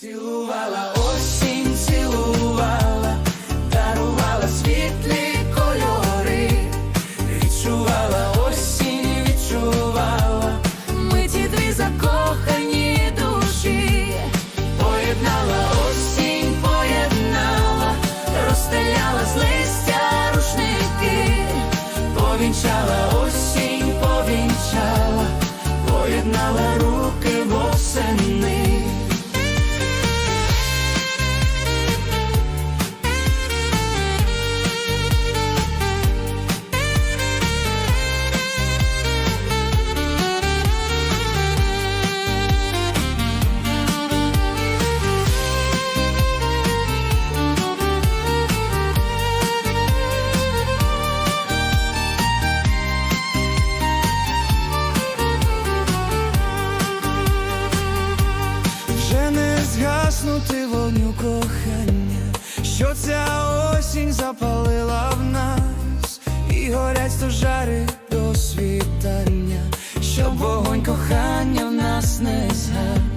Цілувала осінь, цілувала, дарувала світлі кольори, відчувала осінь, відчувала, ми ті дві закохані згаснути вогню кохання, що ця осінь запалила в нас, і горять стожари до світання, щоб вогонь кохання в нас не. Танцювала